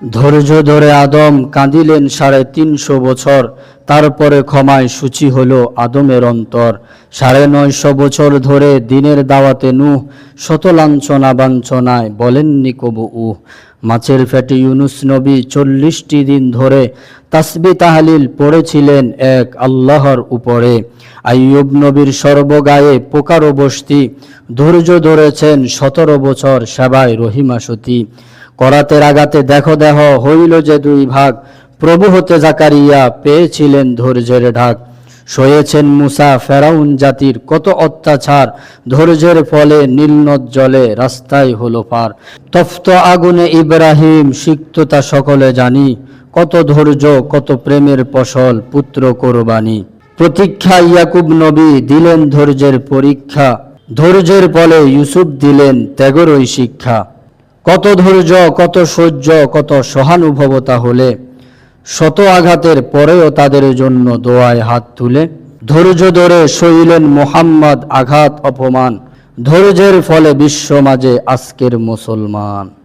ধৈর্য ধরে আদম কাঁদিলেন সাড়ে তিনশো বছর, তারপরে ক্ষমায় সূচি হল আদমের অন্তর। সাড়ে নয়শো বছর ধরে দিনের দাওয়াতে নুহ শত লাঞ্ছনা বাঞ্ছনায় বলেননি কবু উহ। মাছের ফ্যাটি ইউনুস নবী চল্লিশটি দিন ধরে তাসবি তাহালিল পড়েছিলেন এক আল্লাহর উপরে। আইয়ুব নবীর সর্বগায়ে পোকারো বস্তি ধৈর্য ধরেছেন সতেরো বছর সেবায় রহিমা করাতের আগাতে দেখো দেহ হইল যে দুই ভাগ। প্রভু হতে জাকারিয়া পেয়েছিলেন ধৈর্যের ঢাক। সয়েছেন মুসা ফেরাউন জাতির কত অত্যাচার। ধৈর্যের ফলে নীলনদ জলে রাস্তায় হলো পার। তপ্ত আগুনে ইব্রাহিম সিক্ততা সকলে জানি। কত ধৈর্য, কত প্রেমের ফসল, পুত্র কোরবানি। প্রতীক্ষা ইয়াকুব নবী দিলেন ধৈর্যের পরীক্ষা। ধৈর্যের ফলে ইউসুফ দিলেন ত্যাগরই শিক্ষা। কত ধৈর্য, কত সহ্য, কত সহানুভবতা হলে শত আঘাতের পরেও তাদের জন্য দোয়ায় হাত তুলে। ধৈর্য ধরে সইলেন মোহাম্মদ আঘাত, অপমান। ধৈর্যের ফলে বিশ্ব মাঝে আজকের মুসলমান।